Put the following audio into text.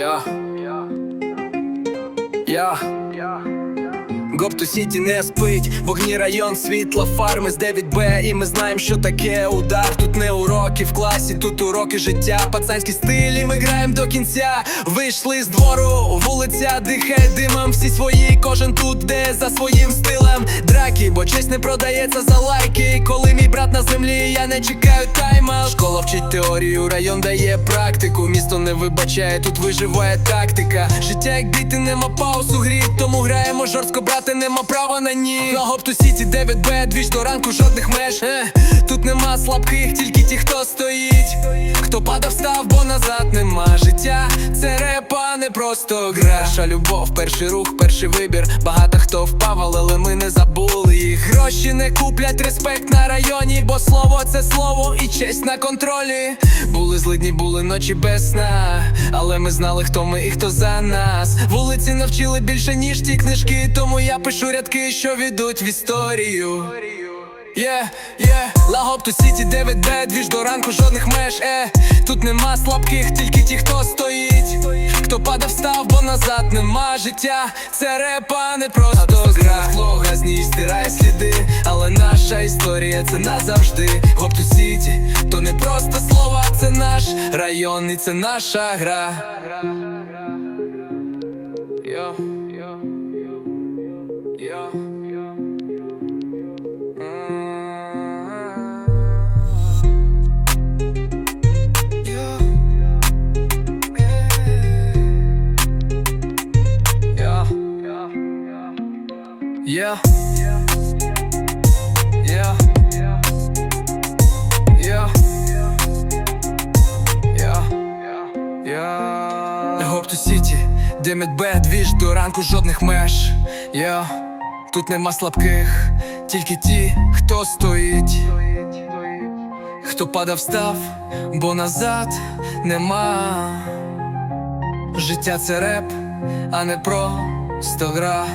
Я. Я. Гопту Сіті не спить, вогні район, світла, фарми з 9Б І ми знаємо, що таке удар. Тут не уроки в класі, тут уроки життя. Пацанський стиль, і ми граємо до кінця. Вийшли з двору, вулиця дихає димом. Всі свої, кожен тут де за своїм стилем. Драки, бо честь не продається за лайки. Коли мій брат на землі, я не чекаю тайма. Школа вчить теорію, район дає практику. Місто не вибачає, тут виживає тактика. Життя як біти, нема пауз у грі, тому граємо жорстко, брати, нема права на ні. На гопту сіті 9Б, двіж до ранку жодних меж. Е, тут нема слабких, тільки ті, хто стоїть. Хто падав, став, бо назад нема життя. Це репа, не просто гра. Перша любов, перший рух, перший вибір. Багато хто впав, але ми не забули не куплять респект на районі, бо слово це слово і честь на контролі. Були злидні, були ночі без сна, але ми знали, хто ми і хто за нас. Вулиці навчили більше, ніж ті книжки, тому я пишу рядки, що ведуть в історію. Є, є, лагопту сіті 9Б, двіж до ранку жодних меж, е Тут нема слабких, тільки ті, хто стоїть Хто падав, став, назад нема життя. Це репа, не просто гра. Лога газні стирає сліди, але наша історія це назавжди. Гопту сіті, то не просто слова, це наш район і це наша гра. Йо, йо, йо. Yeah. Yeah. Yeah. Yeah. Yeah. Гопту Сіті, Демет Б, двіж до ранку жодних меж. Я тут нема слабких, тільки ті, хто стоїть. Хто падав, став, бо назад нема. Життя це реп, а не просто гра.